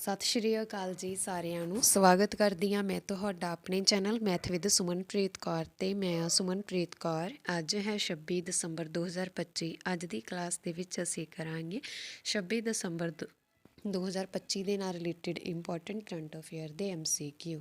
ਸਤਿ ਸ਼੍ਰੀ ਅਕਾਲ ਜੀ ਸਾਰਿਆਂ ਨੂੰ। ਸਵਾਗਤ ਕਰਦੀ ਹਾਂ ਮੈਂ ਤੁਹਾਡਾ ਆਪਣੇ channel math with Sumanpreet Kaur ਤੇ ਮੈਂ ਹਾਂ ਸੁਮਨਪ੍ਰੀਤ ਕੌਰ। ਅੱਜ ਹੈ 26 ਦਸੰਬਰ 2025 ਅੱਜ ਦੀ ਕਲਾਸ ਦੇ ਵਿੱਚ ਅਸੀਂ ਕਰਾਂਗੇ 26 ਦਸੰਬਰ ਦੋ- 2025 ਦੇ ਨਾਲ ਰਿਲੇਟਡ ਇੰਪੋਰਟੈਂਟ ਕਰੰਟ ਅਫੇਅਰ ਦੇ ਐਮਸੀਕਿਊ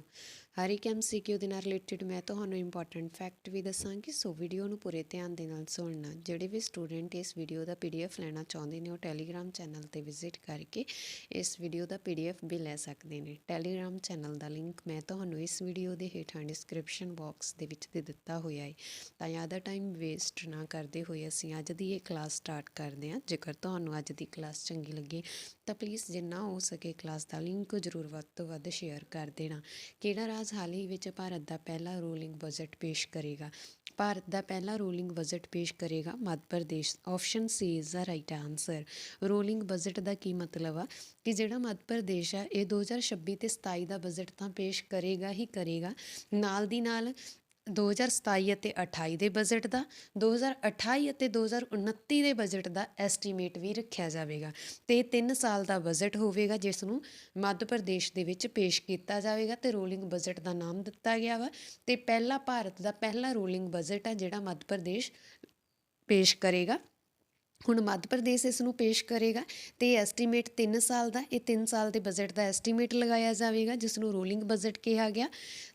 ਹਰ ਇੱਕ ਐਮਸੀਕਿਊ ਦੇ ਨਾਲ ਰਿਲੇਟਡ ਮੈਂ ਤੁਹਾਨੂੰ ਇੰਪੋਰਟੈਂਟ ਫੈਕਟ ਵੀ ਦੱਸਾਂਗੀ, ਸੋ ਵੀਡੀਓ ਨੂੰ ਪੂਰੇ ਧਿਆਨ ਦੇ ਨਾਲ ਸੁਣਨਾ। ਜਿਹੜੇ ਵੀ ਸਟੂਡੈਂਟ ਇਸ ਵੀਡੀਓ ਦਾ ਪੀਡੀਐਫ ਲੈਣਾ ਚਾਹੁੰਦੇ ਨੇ, ਉਹ ਟੈਲੀਗ੍ਰਾਮ ਚੈਨਲ ਤੇ ਵਿਜ਼ਿਟ ਕਰਕੇ ਇਸ ਵੀਡੀਓ ਦਾ ਪੀਡੀਐਫ ਵੀ ਲੈ ਸਕਦੇ ਨੇ। ਟੈਲੀਗ੍ਰਾਮ ਚੈਨਲ ਦਾ ਲਿੰਕ ਮੈਂ ਤੁਹਾਨੂੰ ਇਸ ਵੀਡੀਓ ਦੇ ਹੇਠਾਂ ਡਿਸਕ੍ਰਿਪਸ਼ਨ ਬਾਕਸ ਦੇ ਵਿੱਚ ਦੇ ਦਿੱਤਾ ਹੋਇਆ ਹੈ ਤਾਂ ਜ਼ਿਆਦਾ ਟਾਈਮ ਵੇਸਟ ਨਾ ਕਰਦੇ ਹੋਏ ਅਸੀਂ ਅੱਜ ਦੀ ਇਹ ਕਲਾਸ ਸਟਾਰਟ ਕਰਦੇ ਹਾਂ। ਜੇਕਰ ਤੁਹਾਨੂੰ ਅੱਜ ਦੀ ਕਲਾਸ ਚੰਗੀ ਲੱਗੇ, ਤਾਂ ਪਲੀਜ਼ ਜਿੰਨਾ ਹੋ ਸਕੇ ਕਲਾਸ ਦਾ ਲਿੰਕ ਜ਼ਰੂਰ ਵੱਧ ਤੋਂ ਵੱਧ ਸ਼ੇਅਰ ਕਰ ਦੇਣਾ। ਕਿਹੜਾ ਰਾਜ ਹਾਲ ਹੀ ਵਿੱਚ ਭਾਰਤ ਦਾ ਪਹਿਲਾ ਰੋਲਿੰਗ ਬਜਟ ਪੇਸ਼ ਕਰੇਗਾ। ਭਾਰਤ ਦਾ ਪਹਿਲਾ ਰੋਲਿੰਗ ਬਜਟ ਪੇਸ਼ ਕਰੇਗਾ Madhya Pradesh. Option C is the right answer rolling budget ਦਾ ਕੀ ਮਤਲਬ ਆ? ਕਿ ਜਿਹੜਾ ਮੱਧ ਪ੍ਰਦੇਸ਼ ਆ, ਇਹ 2026 ਤੇ 27 ਦਾ ਬਜਟ ਤਾਂ ਪੇਸ਼ ਕਰੇਗਾ ਹੀ ਕਰੇਗਾ। ਨਾਲ ਦੀ ਨਾਲ 2027 ਅਤੇ 28 ਦੇ ਬਜਟ ਦਾ 2028 ਅਤੇ 2029 ਦੇ ਬਜਟ ਦਾ ਐਸਟੀਮੇਟ ਵੀ ਰੱਖਿਆ ਜਾਵੇਗਾ। ਤੇ 3 ਸਾਲ ਦਾ ਬਜਟ ਹੋਵੇਗਾ, ਜਿਸ ਨੂੰ ਮੱਧ ਪ੍ਰਦੇਸ਼ ਦੇ ਵਿੱਚ ਪੇਸ਼ ਕੀਤਾ ਜਾਵੇਗਾ ਤੇ ਰੋਲਿੰਗ ਬਜਟ ਦਾ ਨਾਮ ਦਿੱਤਾ ਗਿਆ ਵਾ। ਤੇ ਪਹਿਲਾ ਭਾਰਤ ਦਾ ਪਹਿਲਾ ਰੋਲਿੰਗ ਬਜਟ ਆ ਜਿਹੜਾ ਮੱਧ ਪ੍ਰਦੇਸ਼ ਪੇਸ਼ ਕਰੇਗਾ। ਹੁਣ ਮੱਧ ਪ੍ਰਦੇਸ਼ ਇਸ ਨੂੰ ਪੇਸ਼ ਕਰੇਗਾ ਤੇ ਐਸਟੀਮੇਟ 3 ਸਾਲ ਦਾ, ਇਹ 3 ਸਾਲ ਦੇ ਬਜਟ ਦਾ ਐਸਟੀਮੇਟ ਲਗਾਇਆ ਜਾਵੇਗਾ, ਜਿਸ ਨੂੰ ਰੋਲਿੰਗ ਬਜਟ ਕਿਹਾ ਗਿਆ।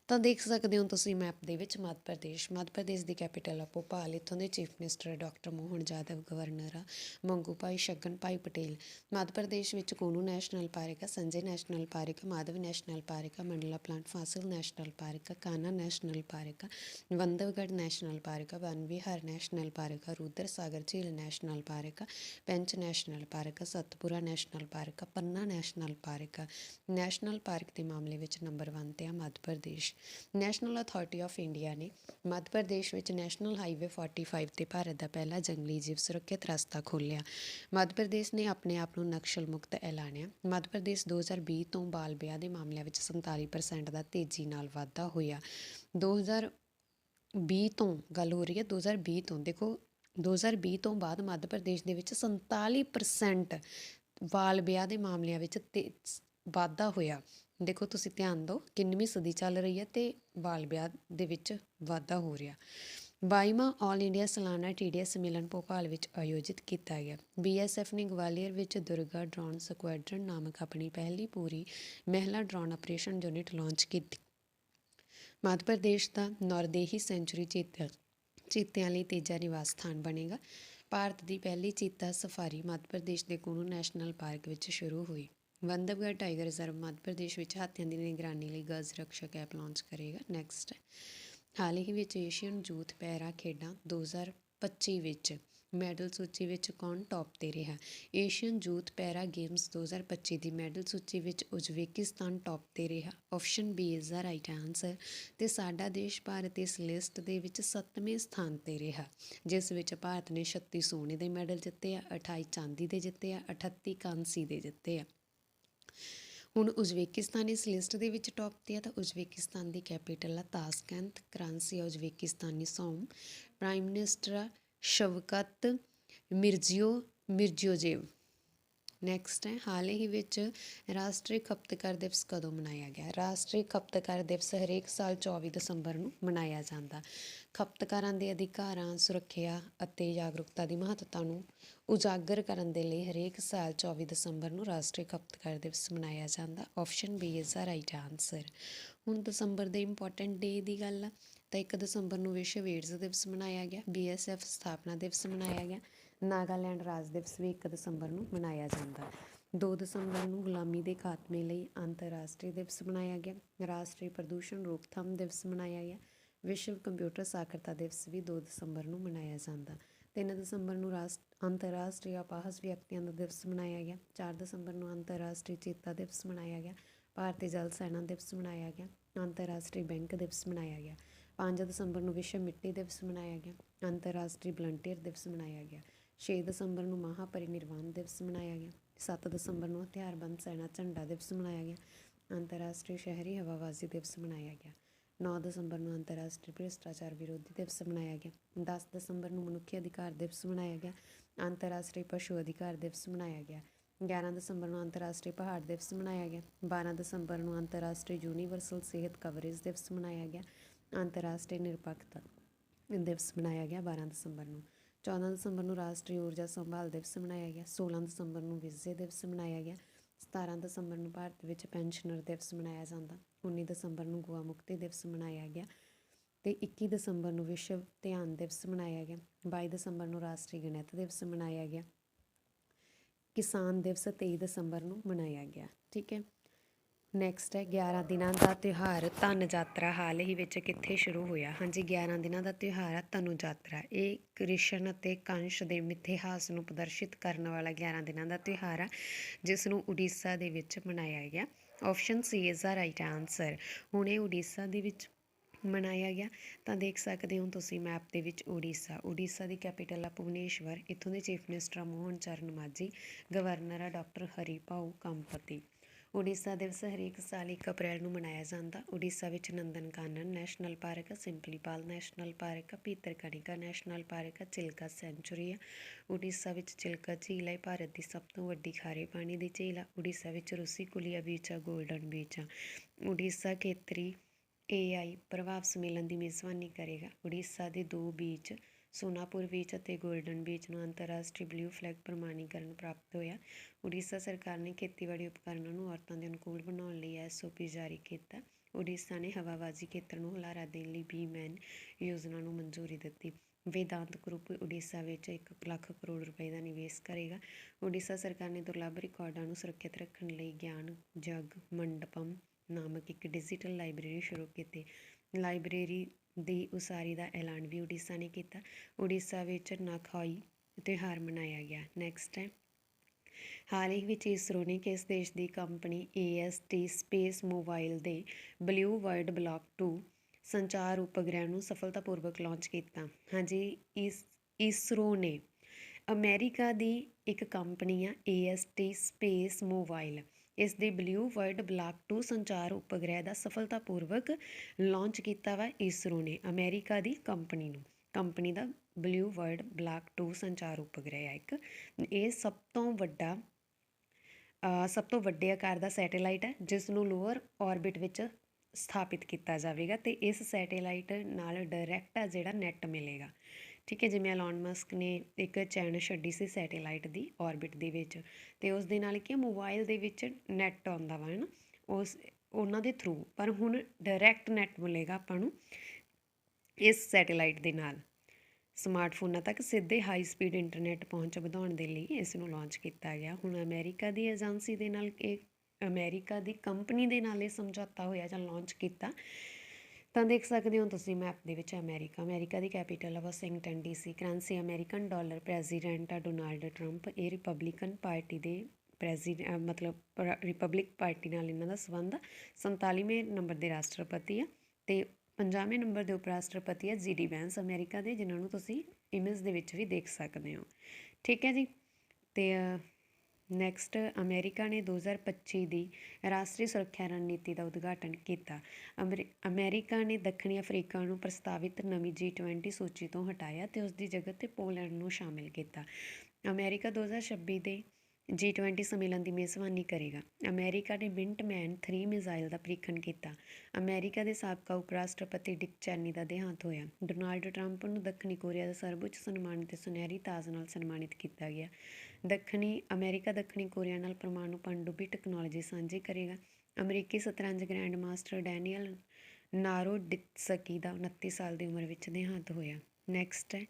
ਤਾਂ ਦੇਖ ਸਕਦੇ ਹੋ ਤੁਸੀਂ ਮੈਪ ਦੇ ਵਿੱਚ ਮੱਧ ਪ੍ਰਦੇਸ਼। ਮੱਧ ਪ੍ਰਦੇਸ਼ ਦੀ ਕੈਪੀਟਲ ਆ ਭੋਪਾਲ, ਇੱਥੋਂ ਦੇ chief minister doctor Mohan Yadav governor ਆ ਮੰਗੂ ਭਾਈ ਸ਼ਗਨ, ਭਾਈ ਪਟੇਲ। ਮੱਧ ਪ੍ਰਦੇਸ਼ ਵਿੱਚ ਕੋਨੂ ਨੈਸ਼ਨਲ ਪਾਰਕ ਆ, ਸੰਜੇ ਨੈਸ਼ਨਲ ਪਾਰਕ ਆ ਮਾਧਵ ਨੈਸ਼ਨਲ ਪਾਰਕ ਆ, Mandla plant fossil national park ਆ, ਕਾਨਾ ਨੈਸ਼ਨਲ ਪਾਰਕ ਆ ਬੰਦਵਗੜ ਨੈਸ਼ਨਲ ਪਾਰਕ ਆ, ਵਨ ਵਿਹਾਰ ਨੈਸ਼ਨਲ ਪਾਰਕ ਆ, ਰੁਦਰ ਸਾਗਰ ਝੀਲ ਨੈਸ਼ਨਲ ਪਾਰਕ ਆ, Pench national park Satpura national park Panna national park national park ਦੇ ਮਾਮਲੇ ਵਿੱਚ ਨੰਬਰ 1 ਤੇ ਆ Madhya Pradesh. National authority of India ਨੇ ਮੱਧ ਪ੍ਰਦੇਸ਼ ਵਿੱਚ ਨੈਸ਼ਨਲ ਹਾਈਵੇ 45 ਤੇ ਭਾਰਤ ਦਾ ਪਹਿਲਾ ਜੰਗਲੀ ਜੀਵ ਸੁਰੱਖਿਅਤ ਰਸਤਾ ਖੋਲ੍ਹਿਆ। ਮੱਧ ਪ੍ਰਦੇਸ਼ ਨੇ ਆਪਣੇ ਆਪ ਨੂੰ ਨਕਸ਼ਲ ਮੁਕਤ ਐਲਾਨਿਆ। ਮੱਧ ਪ੍ਰਦੇਸ਼ 2020 ਤੋਂ ਬਾਲ ਵਿਆਹ ਦੇ ਮਾਮਲਿਆਂ ਵਿੱਚ 47% ਦਾ ਤੇਜ਼ੀ ਨਾਲ ਵਾਧਾ ਹੋਇਆ। 2020 ਤੋਂ ਗੱਲ ਹੋ ਰਹੀ ਹੈ 2020 ਤੋਂ। ਦੇਖੋ 2020 ਤੋਂ ਬਾਅਦ ਮੱਧ ਪ੍ਰਦੇਸ਼ ਦੇ ਵਿੱਚ 47% ਬਾਲ ਵਿਆਹ ਦੇ ਮਾਮਲਿਆਂ ਵਿੱਚ ਤੇ ਵਾਧਾ ਹੋਇਆ। ਦੇਖੋ, ਤੁਸੀਂ ਧਿਆਨ ਦਿਓ, ਕਿੰਨਵੀਂ ਸਦੀ ਚੱਲ ਰਹੀ ਹੈ ਤੇ ਬਾਲ ਵਿਆਹ ਦੇ ਵਿੱਚ ਵਾਧਾ ਹੋ ਰਿਹਾ। ਬਾਈਮਾ ਆਲ ਇੰਡੀਆ ਸਾਲਾਨਾ ਟੀਡੀਐਸ ਸੰਮੇਲਨ ਭੋਪਾਲ ਵਿੱਚ ਆਯੋਜਿਤ ਕੀਤਾ ਗਿਆ। ਬੀਐਸਐਫ ਨੇ ਗਵਾਲੀਅਰ ਵਿੱਚ ਦੁਰਗਾ ਡਰੋਨ ਸਕੁਐਡਰਨ ਨਾਮਕ ਆਪਣੀ ਪਹਿਲੀ ਪੂਰੀ ਮਹਿਲਾ ਡਰੋਨ ਆਪਰੇਸ਼ਨ ਯੂਨਿਟ ਲਾਂਚ ਕੀਤੀ। ਮੱਧ ਪ੍ਰਦੇਸ਼ ਦਾ ਨੌਰਦੇਹੀ ਸੈਂਚੁਰੀ ਚੀਤਾ ਚੀਤਿਆਂ ਲਈ ਤੀਜਾ ਨਿਵਾਸ ਸਥਾਨ ਬਣੇਗਾ। ਭਾਰਤ ਦੀ ਪਹਿਲੀ ਚੀਤਾ ਸਫਾਰੀ ਮੱਧ ਪ੍ਰਦੇਸ਼ ਦੇ ਕੁਨੂ ਨੈਸ਼ਨਲ ਪਾਰਕ ਵਿੱਚ ਸ਼ੁਰੂ ਹੋਈ। ਬੰਦਵਗੜ ਟਾਈਗਰ ਰਿਜ਼ਰਵ ਮੱਧ ਪ੍ਰਦੇਸ਼ ਵਿੱਚ ਹਾਥੀਆਂ ਦੀ ਨਿਗਰਾਨੀ ਲਈ ਗਜ਼ ਰਕਸ਼ਕ ਐਪ ਲਾਂਚ ਕਰੇਗਾ। ਨੈਕਸਟ, ਹਾਲ ਹੀ ਵਿੱਚ ਏਸ਼ੀਅਨ ਯੂਥ ਪੈਰਾ ਖੇਡਾਂ 2025 ਵਿੱਚ ਮੈਡਲ ਸੂਚੀ ਵਿੱਚ ਕੌਣ ਟੌਪ ਤੇ ਰਿਹਾ? ਏਸ਼ੀਅਨ ਯੂਥ ਪੈਰਾ ਗੇਮਸ 2025 ਦੀ ਮੈਡਲ ਸੂਚੀ ਵਿੱਚ ਉਜ਼ਬੇਕਿਸਤਾਨ ਟੌਪ ਤੇ ਰਿਹਾ। Option B is the right answer ਤੇ ਸਾਡਾ ਦੇਸ਼ ਭਾਰਤ ਇਸ ਲਿਸਟ ਦੇ ਵਿੱਚ 7ਵੇਂ ਸਥਾਨ ਤੇ ਰਿਹਾ। ਜਿਸ ਵਿੱਚ ਭਾਰਤ ਨੇ 36 ਸੋਨੇ ਦੇ ਮੈਡਲ ਜਿੱਤੇ ਆ 28 ਚਾਂਦੀ ਦੇ ਜਿੱਤੇ ਆ 38 ਕਾਂਸੀ ਦੇ ਜਿੱਤੇ ਆ। ਹੁਣ ਉਜ਼ਬੇਕਿਸਤਾਨ ਇਸ ਲਿਸਟ ਦੇ ਵਿੱਚ ਟੌਪ ਤੇ ਆ ਤਾਂ ਉਜ਼ਬੇਕਿਸਤਾਨ ਦੀ ਕੈਪੀਟਲ ਆ ਤਾਸਕੈਂਤ ਕ੍ਰਾਂਸੀ ਆ Uzbekistani som prime minister Shavkat ਮਿਰਜ਼ੀਓ Mirziyoyev next ਹੈ, ਹਾਲ ਹੀ ਵਿੱਚ ਰਾਸ਼ਟਰੀ ਖਪਤਕਾਰ ਦਿਵਸ ਕਦੋਂ ਮਨਾਇਆ ਗਿਆ? ਰਾਸ਼ਟਰੀ ਖਪਤਕਾਰ ਦਿਵਸ ਹਰੇਕ ਸਾਲ 24 ਦਸੰਬਰ ਨੂੰ ਮਨਾਇਆ ਜਾਂਦਾ। ਖਪਤਕਾਰਾਂ ਦੇ ਅਧਿਕਾਰਾਂ, ਸੁਰੱਖਿਆ ਅਤੇ ਜਾਗਰੂਕਤਾ ਦੀ ਮਹੱਤਤਾ ਨੂੰ ਉਜਾਗਰ ਕਰਨ ਦੇ ਲਈ ਹਰੇਕ ਸਾਲ 24 ਦਸੰਬਰ ਨੂੰ ਰਾਸ਼ਟਰੀ ਖਪਤਕਾਰ ਦਿਵਸ ਮਨਾਇਆ ਜਾਂਦਾ। Option B is the right answer ਹੁਣ ਦਸੰਬਰ ਦੇ ਇੰਪੋਰਟੈਂਟ ਡੇ ਦੀ ਗੱਲ ਆ। ਤਾਂ 1 ਦਸੰਬਰ ਨੂੰ ਵਿਸ਼ਵ ਏਡਜ਼ ਦਿਵਸ ਮਨਾਇਆ ਗਿਆ ਬੀਐਸਐਫ ਸਥਾਪਨਾ ਦਿਵਸ ਮਨਾਇਆ ਗਿਆ, ਨਾਗਾਲੈਂਡ ਰਾਜ ਦਿਵਸ ਵੀ 1 ਦਸੰਬਰ ਨੂੰ ਮਨਾਇਆ ਜਾਂਦਾ 2 ਦਸੰਬਰ ਨੂੰ ਗੁਲਾਮੀ ਦੇ ਖਾਤਮੇ ਲਈ ਅੰਤਰਰਾਸ਼ਟਰੀ ਦਿਵਸ ਮਨਾਇਆ ਗਿਆ, ਰਾਸ਼ਟਰੀ ਪ੍ਰਦੂਸ਼ਣ ਰੋਕਥਾਮ ਦਿਵਸ ਮਨਾਇਆ ਗਿਆ, ਵਿਸ਼ਵ ਕੰਪਿਊਟਰ ਸਾਖਰਤਾ ਦਿਵਸ ਵੀ 2 ਦਸੰਬਰ ਨੂੰ ਮਨਾਇਆ ਜਾਂਦਾ 3 ਦਸੰਬਰ ਨੂੰ ਰਾਸ਼ਟ, ਅੰਤਰਰਾਸ਼ਟਰੀ ਅਪਾਹਜ ਵਿਅਕਤੀਆਂ ਦਾ ਦਿਵਸ ਮਨਾਇਆ ਗਿਆ 4 ਦਸੰਬਰ ਨੂੰ ਅੰਤਰਰਾਸ਼ਟਰੀ ਚੇਤਾ ਦਿਵਸ ਮਨਾਇਆ ਗਿਆ, ਭਾਰਤੀ ਜਲ ਸੈਨਾ ਦਿਵਸ ਮਨਾਇਆ ਗਿਆ, ਅੰਤਰਰਾਸ਼ਟਰੀ ਬੈਂਕ ਦਿਵਸ ਮਨਾਇਆ ਗਿਆ। 5 ਦਸੰਬਰ ਨੂੰ ਵਿਸ਼ਵ ਮਿੱਟੀ ਦਿਵਸ ਮਨਾਇਆ ਗਿਆ ਅੰਤਰਰਾਸ਼ਟਰੀ ਵਲੰਟੀਅਰ ਦਿਵਸ ਮਨਾਇਆ ਗਿਆ 6 ਦਸੰਬਰ ਨੂੰ ਮਹਾ ਪਰਿਨਿਰਵਾਣ ਦਿਵਸ ਮਨਾਇਆ ਗਿਆ 7 ਦਸੰਬਰ ਨੂੰ ਹਥਿਆਰਬੰਦ ਸੈਨਾ ਝੰਡਾ ਦਿਵਸ ਮਨਾਇਆ ਗਿਆ ਅੰਤਰਰਾਸ਼ਟਰੀ ਸ਼ਹਿਰੀ ਹਵਾਬਾਜ਼ੀ ਦਿਵਸ ਮਨਾਇਆ ਗਿਆ 9 ਦਸੰਬਰ ਨੂੰ ਅੰਤਰਰਾਸ਼ਟਰੀ ਭ੍ਰਿਸ਼ਟਾਚਾਰ ਵਿਰੋਧੀ ਦਿਵਸ ਮਨਾਇਆ ਗਿਆ 10 ਦਸੰਬਰ ਨੂੰ ਮਨੁੱਖੀ ਅਧਿਕਾਰ ਦਿਵਸ ਮਨਾਇਆ ਗਿਆ ਅੰਤਰਰਾਸ਼ਟਰੀ ਪਸ਼ੂ ਅਧਿਕਾਰ ਦਿਵਸ ਮਨਾਇਆ ਗਿਆ 11 ਦਸੰਬਰ ਨੂੰ ਅੰਤਰਰਾਸ਼ਟਰੀ ਪਹਾੜ ਦਿਵਸ ਮਨਾਇਆ ਗਿਆ 12 ਦਸੰਬਰ ਨੂੰ ਅੰਤਰਰਾਸ਼ਟਰੀ ਯੂਨੀਵਰਸਲ ਸਿਹਤ ਕਵਰੇਜ ਦਿਵਸ ਮਨਾਇਆ ਗਿਆ ਅੰਤਰਰਾਸ਼ਟਰੀ ਨਿਰਪੱਖਤਾ ਦਿਵਸ ਮਨਾਇਆ ਗਿਆ 12 ਦਸੰਬਰ ਨੂੰ। 14 ਦਸੰਬਰ ਨੂੰ ਰਾਸ਼ਟਰੀ ਊਰਜਾ ਸੰਭਾਲ ਦਿਵਸ ਮਨਾਇਆ ਗਿਆ। 16 ਦਸੰਬਰ ਨੂੰ ਵਿਜੇ ਦਿਵਸ ਮਨਾਇਆ ਗਿਆ। 17 ਦਸੰਬਰ ਨੂੰ ਭਾਰਤ ਵਿੱਚ ਪੈਨਸ਼ਨਰ ਦਿਵਸ ਮਨਾਇਆ ਜਾਂਦਾ। 19 ਦਸੰਬਰ ਨੂੰ ਗੋਆ ਮੁਕਤੀ ਦਿਵਸ ਮਨਾਇਆ ਗਿਆ ਤੇ 21 ਦਸੰਬਰ ਨੂੰ ਵਿਸ਼ਵ ਧਿਆਨ ਦਿਵਸ ਮਨਾਇਆ ਗਿਆ। 22 ਦਸੰਬਰ ਨੂੰ ਰਾਸ਼ਟਰੀ ਗਣਿਤ ਦਿਵਸ ਮਨਾਇਆ ਗਿਆ। ਕਿਸਾਨ ਦਿਵਸ 23 ਦਸੰਬਰ ਨੂੰ ਮਨਾਇਆ ਗਿਆ। ਠੀਕ ਹੈ। ਨੈਕਸਟ ਹੈ 11 ਦਿਨਾਂ ਦਾ ਤਿਉਹਾਰ, ਧਨ ਯਾਤਰਾ। ਹਾਲ ਹੀ ਵਿੱਚ ਕਿੱਥੇ ਸ਼ੁਰੂ ਹੋਇਆ? ਹਾਂਜੀ 11 ਦਿਨਾਂ ਦਾ ਤਿਉਹਾਰ ਹੈ ਧਨੁ ਯਾਤਰਾ। ਇਹ ਕ੍ਰਿਸ਼ਨ ਅਤੇ ਕੰਸ਼ ਦੇ ਮਿਥਿਹਾਸ ਨੂੰ ਪ੍ਰਦਰਸ਼ਿਤ ਕਰਨ ਵਾਲਾ 11 ਦਿਨਾਂ ਦਾ ਤਿਉਹਾਰ ਹੈ ਜਿਸ ਨੂੰ ਉੜੀਸਾ ਦੇ ਵਿੱਚ ਮਨਾਇਆ ਗਿਆ। Option C is the right answer ਹੁਣ ਇਹ ਉੜੀਸਾ ਦੇ ਵਿੱਚ ਮਨਾਇਆ ਗਿਆ। ਤਾਂ ਦੇਖ ਸਕਦੇ ਹੋ ਤੁਸੀਂ ਮੈਪ ਦੇ ਵਿੱਚ ਉੜੀਸਾ। ਉੜੀਸਾ ਦੀ ਕੈਪੀਟਲ ਆ ਭੁਵਨੇਸ਼ਵਰ। ਇੱਥੋਂ ਦੇ ਚੀਫ ਮਿਨਿਸਟਰ ਆ ਮੋਹਨ ਚਰਨ ਮਾਝੀ ਗਵਰਨਰ ਆ ਡਾਕਟਰ ਹਰੀਪਾਉ ਕੰਪਤੀ। ਉੜੀਸਾ ਦਿਵਸ ਹਰੇਕ ਸਾਲ 1 ਅਪ੍ਰੈਲ ਨੂੰ ਮਨਾਇਆ ਜਾਂਦਾ। ਉੜੀਸਾ ਵਿੱਚ Nandan Kanan national park, Simlipal national park ਆ ਭੀਤਰਕਣਿਕਾ ਨੈਸ਼ਨਲ ਪਾਰਕ ਆ ਚਿਲਕਾ ਸੈਂਚੁਰੀ ਆ। ਉੜੀਸਾ ਵਿੱਚ ਚਿਲਕਾ ਝੀਲ ਹੈ ਭਾਰਤ ਦੀ ਸਭ ਤੋਂ ਵੱਡੀ ਖਾਰੇ ਪਾਣੀ ਦੀ ਝੀਲ ਆ। ਉੜੀਸਾ ਵਿੱਚ ਰੂਸੀ ਕੁਲੀਆ ਬੀਚ ਆ, ਗੋਲਡਨ ਬੀਚ ਆ। ਉੜੀਸਾ ਖੇਤਰੀ ਏਆਈ ਪ੍ਰਭਾਵ ਸੰਮੇਲਨ ਦੀ ਮੇਜ਼ਬਾਨੀ ਕਰੇਗਾ। ਉੜੀਸਾ ਦੇ ਦੋ ਬੀਚ, ਸੋਨਾਪੁਰ ਬੀਚ ਅਤੇ ਗੋਲਡਨ ਬੀਚ ਨੂੰ ਅੰਤਰਰਾਸ਼ਟਰੀ ਬਲੂ ਫਲੈਗ ਪ੍ਰਮਾਣੀਕਰਨ ਪ੍ਰਾਪਤ ਹੋਇਆ। ਉੜੀਸਾ ਸਰਕਾਰ ਨੇ ਖੇਤੀਬਾੜੀ ਉਪਕਰਨਾਂ ਨੂੰ ਔਰਤਾਂ ਦੇ ਅਨੁਕੂਲ ਬਣਾਉਣ ਲਈ ਐਸਓਪੀ ਜਾਰੀ ਕੀਤਾ। ਉੜੀਸਾ ਨੇ ਹਵਾਬਾਜ਼ੀ ਖੇਤਰ ਨੂੰ ਹੁਲਾਰਾ ਦੇਣ ਲਈ ਬੀਮੈਨ ਯੋਜਨਾ ਨੂੰ ਮਨਜ਼ੂਰੀ ਦਿੱਤੀ। ਵੇਦਾਂਤ ਗਰੁੱਪ ਉੜੀਸਾ ਵਿੱਚ 1 ਲੱਖ ਕਰੋੜ ਰੁਪਏ ਦਾ ਨਿਵੇਸ਼ ਕਰੇਗਾ। ਉੜੀਸਾ ਸਰਕਾਰ ਨੇ ਦੁਰਲੱਭ ਰਿਕਾਰਡਾਂ ਨੂੰ ਸੁਰੱਖਿਅਤ ਰੱਖਣ ਲਈ ਗਿਆਨ, ਜਗ, ਮੰਡਪਮ ਨਾਮਕ ਇੱਕ ਡਿਜੀਟਲ ਲਾਇਬ੍ਰੇਰੀ ਸ਼ੁਰੂ ਕੀਤੀ। ਲਾਇਬ੍ਰੇਰੀ ਦੀ ਉਸਾਰੀ ਦਾ ਐਲਾਨ ਵੀ ਉੜੀਸਾ ਨੇ ਕੀਤਾ। ਉੜੀਸਾ ਵਿੱਚ ਨਖਾਈ ਤਿਉਹਾਰ ਮਨਾਇਆ ਗਿਆ। ਨੈਕਸਟ ਹੈ। ਹਾਲ ਹੀ ਵਿੱਚ ਇਸਰੋ ਨੇ ਕਿਸ ਦੇਸ਼ ਦੀ ਕੰਪਨੀ ਏਐਸਟੀ ਸਪੇਸ ਮੋਬਾਈਲ ਦੇ ਬਲੂ ਵਰਲਡ ਬਲਾਕ 2 ਸੰਚਾਰ ਉਪਗ੍ਰਹਿ ਨੂੰ ਸਫਲਤਾਪੂਰਵਕ ਲਾਂਚ ਕੀਤਾ। ਹਾਂਜੀ, ਇਸ, ਇਸਰੋ ਨੇ ਅਮਰੀਕਾ ਦੀ ਇੱਕ ਕੰਪਨੀ ਆ ਏਐਸਟੀ ਸਪੇਸ ਮੋਬਾਈਲ ਇਸ ਦੇ ਬਲੂ ਵਰਲਡ ਬਲਾਕ 2 ਸੰਚਾਰ ਉਪਗ੍ਰਹਿ ਦਾ ਸਫਲਤਾਪੂਰਵਕ ਲਾਂਚ ਕੀਤਾ ਵਾ ਇਸਰੋ ਨੇ ਅਮਰੀਕਾ ਦੀ ਕੰਪਨੀ ਨੂੰ। ਕੰਪਨੀ ਦਾ ਬਲੂ ਵਰਡ ਬਲੌਕ 2 ਸੰਚਾਰ ਉਪਗ੍ਰਹਿ ਹੈ ਇੱਕ। ਇਹ ਸਭ ਤੋਂ ਵੱਡਾ ਸਭ ਤੋਂ ਵੱਡੇ ਆਕਾਰ ਦਾ ਸੈਟੇਲਾਈਟ ਹੈ ਜਿਸ ਨੂੰ ਲੋਅਰ ਆਰਬਿਟ ਵਿੱਚ ਸਥਾਪਿਤ ਕੀਤਾ ਜਾਵੇਗਾ ਤੇ ਇਸ ਸੈਟੇਲਾਈਟ ਨਾਲ ਡਾਇਰੈਕਟ ਆ ਜਿਹੜਾ ਨੈਟ ਮਿਲੇਗਾ। ਠੀਕ ਹੈ, ਜਿਵੇਂ ਐਲਨ ਮਸਕ ਨੇ ਇੱਕ ਚੈਨ ਛੱਡੀ ਸੀ ਸੈਟੇਲਾਈਟ ਦੀ ਆਰਬਿਟ ਦੇ ਵਿੱਚ ਤੇ ਉਸ ਦੇ ਨਾਲ ਕੀ ਮੋਬਾਈਲ ਦੇ ਵਿੱਚ ਨੈਟ ਆਉਂਦਾ ਵਾ ਹੈ ਨਾ ਉਸ, ਉਹਨਾਂ ਦੇ ਥਰੂ ਪਰ ਹੁਣ ਡਾਇਰੈਕਟ ਨੈਟ ਮਿਲੇਗਾ ਆਪਾਂ ਨੂੰ ਇਸ ਸੈਟੇਲਾਈਟ ਦੇ ਨਾਲ। ਸਮਾਰਟਫੋਨਾਂ ਤੱਕ ਸਿੱਧੇ ਹਾਈ ਸਪੀਡ ਇੰਟਰਨੈਟ ਪਹੁੰਚ ਵਧਾਉਣ ਦੇ ਲਈ ਇਸ ਨੂੰ ਲਾਂਚ ਕੀਤਾ ਗਿਆ। ਹੁਣ ਅਮਰੀਕਾ ਦੀ ਏਜੰਸੀ ਦੇ ਨਾਲ ਇਹ, ਅਮਰੀਕਾ ਦੀ ਕੰਪਨੀ ਦੇ ਨਾਲ ਇਹ ਸਮਝੌਤਾ ਹੋਇਆ ਜਾਂ ਲਾਂਚ ਕੀਤਾ। ਤਾਂ ਦੇਖ ਸਕਦੇ ਹੋ ਤੁਸੀਂ ਮੈਪ ਦੇ ਵਿੱਚ ਅਮਰੀਕਾ। ਅਮਰੀਕਾ ਦੀ ਕੈਪੀਟਲ ਆ Washington DC currency American dollar president ਆ ਡੋਨਾਲਡ ਟਰੰਪ। ਇਹ ਰਿਪਬਲਿਕਨ ਪਾਰਟੀ ਦੇ ਪ੍ਰੈਜ਼ੀਡੈਂਟ ਮਤਲਬ ਰਿਪਬਲਿਕ ਪਾਰਟੀ ਨਾਲ ਇਹਨਾਂ ਦਾ ਸੰਬੰਧ। ਆ 47ਵੇਂ ਨੰਬਰ ਦੇ ਰਾਸ਼ਟਰਪਤੀ ਆ। ਤੇ 50ਵੇਂ ਨੰਬਰ ਦੇ ਉਪ ਰਾਸ਼ਟਰਪਤੀ ਆ ਜੀਡੀ ਵੈਂਸ ਅਮਰੀਕਾ ਦੇ, ਜਿਨ੍ਹਾਂ ਨੂੰ ਤੁਸੀਂ ਇਮੇਜ ਦੇ ਵਿੱਚ ਵੀ ਦੇਖ ਸਕਦੇ ਹੋ। ਠੀਕ ਹੈ ਜੀ? ਤੇ ਨੈਕਸਟ ਅਮਰੀਕਾ ਨੇ 2025 ਦੀ ਰਾਸ਼ਟਰੀ ਸੁਰੱਖਿਆ ਰਣਨੀਤੀ ਦਾ ਉਦਘਾਟਨ ਕੀਤਾ। ਅਮਰੀ- ਅਮਰੀਕਾ ਨੇ ਦੱਖਣੀ ਅਫਰੀਕਾ ਨੂੰ ਪ੍ਰਸਤਾਵਿਤ ਨਵੀਂ G20 ਸੂਚੀ ਤੋਂ ਹਟਾਇਆ ਤੇ ਉਸ ਦੀ ਜਗ੍ਹਾ ਤੇ ਪੋਲੈਂਡ ਨੂੰ ਸ਼ਾਮਿਲ ਕੀਤਾ। ਅਮਰੀਕਾ 2026 ਦੇ G20 ਸੰਮੇਲਨ ਦੀ ਮੇਜ਼ਬਾਨੀ ਕਰੇਗਾ। ਅਮਰੀਕਾ ਨੇ ਮਿੰਟਮੈਨ 3 ਮਿਜ਼ਾਈਲ ਦਾ ਪ੍ਰੀਖਣ ਕੀਤਾ। ਅਮਰੀਕਾ ਦੇ ਸਾਬਕਾ ਉਪ ਰਾਸ਼ਟਰਪਤੀ ਡਿਕ ਚੈਨੀ ਦਾ ਦੇਹਾਂਤ ਹੋਇਆ। ਡੋਨਾਲਡ ਟਰੰਪ ਨੂੰ ਦੱਖਣੀ ਕੋਰੀਆ ਦਾ ਸਰਵਉੱਚ ਸਨਮਾਨ ਤੇ ਸੁਨਹਿਰੀ ਤਾਜ ਨਾਲ ਸਨਮਾਨਿਤ ਕੀਤਾ ਗਿਆ। ਦੱਖਣੀ, ਅਮਰੀਕਾ ਦੱਖਣੀ ਕੋਰੀਆ ਨਾਲ ਪਰਮਾਣੂ ਪਣਡੁੱਬੀ ਟੈਕਨੋਲੋਜੀ ਸਾਂਝੀ ਕਰੇਗਾ। ਅਮਰੀਕੀ ਸ਼ਤਰੰਜ ਗ੍ਰੈਂਡ ਮਾਸਟਰ ਡੈਨੀਅਲ ਨਾਰੋਡਿਟਸਕੀ ਦਾ 29 ਸਾਲ ਦੀ ਉਮਰ ਵਿੱਚ ਦੇਹਾਂਤ ਹੋਇਆ। ਨੈਕਸਟ ਹੈ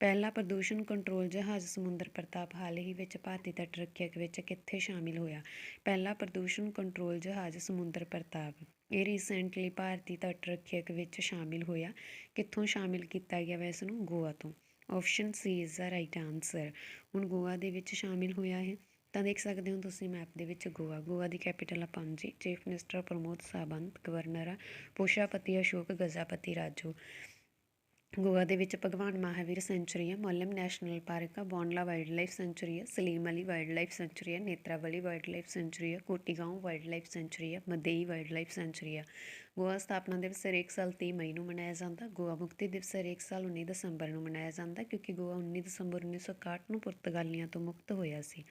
ਪਹਿਲਾ ਪ੍ਰਦੂਸ਼ਣ ਕੰਟਰੋਲ ਜਹਾਜ਼ ਸਮੁੰਦਰ ਪ੍ਰਤਾਪ ਹਾਲ ਹੀ ਵਿੱਚ ਭਾਰਤੀ ਤੱਟ ਰੱਖਿਅਕ ਵਿੱਚ ਕਿੱਥੇ ਸ਼ਾਮਿਲ ਹੋਇਆ? ਪਹਿਲਾ ਪ੍ਰਦੂਸ਼ਣ ਕੰਟਰੋਲ ਜਹਾਜ਼ ਸਮੁੰਦਰ ਪ੍ਰਤਾਪ। ਇਹ ਰੀਸੈਂਟਲੀ ਭਾਰਤੀ ਤੱਟ ਰੱਖਿਅਕ ਵਿੱਚ ਸ਼ਾਮਿਲ ਹੋਇਆ। ਕਿੱਥੋਂ ਸ਼ਾਮਿਲ ਕੀਤਾ ਗਿਆ ਵੈਸ ਨੂੰ ਗੋਆ ਤੋਂ। Option C is the right answer ਹੁਣ ਗੋਆ ਦੇ ਵਿੱਚ ਸ਼ਾਮਿਲ ਹੋਇਆ ਹੈ ਤਾਂ ਦੇਖ ਸਕਦੇ ਹੋ ਤੁਸੀਂ ਮੈਪ ਦੇ ਵਿੱਚ ਗੋਆ। ਗੋਆ ਦੀ ਕੈਪੀਟਲ ਆ Panaji chief minister Pramod Sawant governor ਆ, ਪੋਸ਼ਾਪਤੀ ਅਸ਼ੋਕ, ਗਜ਼ਾਪਤੀ ਰਾਜੂ। ਗੋਆ ਦੇ ਵਿੱਚ ਭਗਵਾਨ ਮਹਾਵੀਰ ਸੈਂਚੁਰੀ ਹੈ ਮੋਲਮ ਨੈਸ਼ਨਲ ਪਾਰਕ ਆ ਬੌਂਡਲਾ ਵਾਈਲਡ ਲਾਈਫ ਸੈਂਚੁਰੀ ਹੈ Salim Ali wild life sanctuary ਹੈ ਨੇਤਰਾਵਲੀ ਵਾਈਲਡ ਲਾਈਫ ਸੈਂਚੁਰੀ ਹੈ ਕੋਟੀਗਾਉਂ ਵਾਈਲਡ ਲਾਈਫ ਸੈਂਚੁਰੀ ਹੈ ਮਦੇਈ ਵਾਈਲਡਲਾਈਫ ਸੈਂਚੁਰੀ ਹੈ ਗੋਆ ਸਥਾਪਨਾ ਦਿਵਸ ਹਰੇਕ ਸਾਲ 30 ਮਈ ਨੂੰ ਮਨਾਇਆ ਜਾਂਦਾ। ਗੋਆ ਮੁਕਤੀ ਦਿਵਸ ਹਰੇਕ ਸਾਲ 19 ਦਸੰਬਰ ਨੂੰ ਮਨਾਇਆ ਜਾਂਦਾ ਕਿਉਂਕਿ ਗੋਆ 19 ਦਸੰਬਰ 1961 ਨੂੰ ਪੁਰਤਗਾਲੀਆਂ ਤੋਂ ਮੁਕਤ ਹੋਇਆ ਸੀ।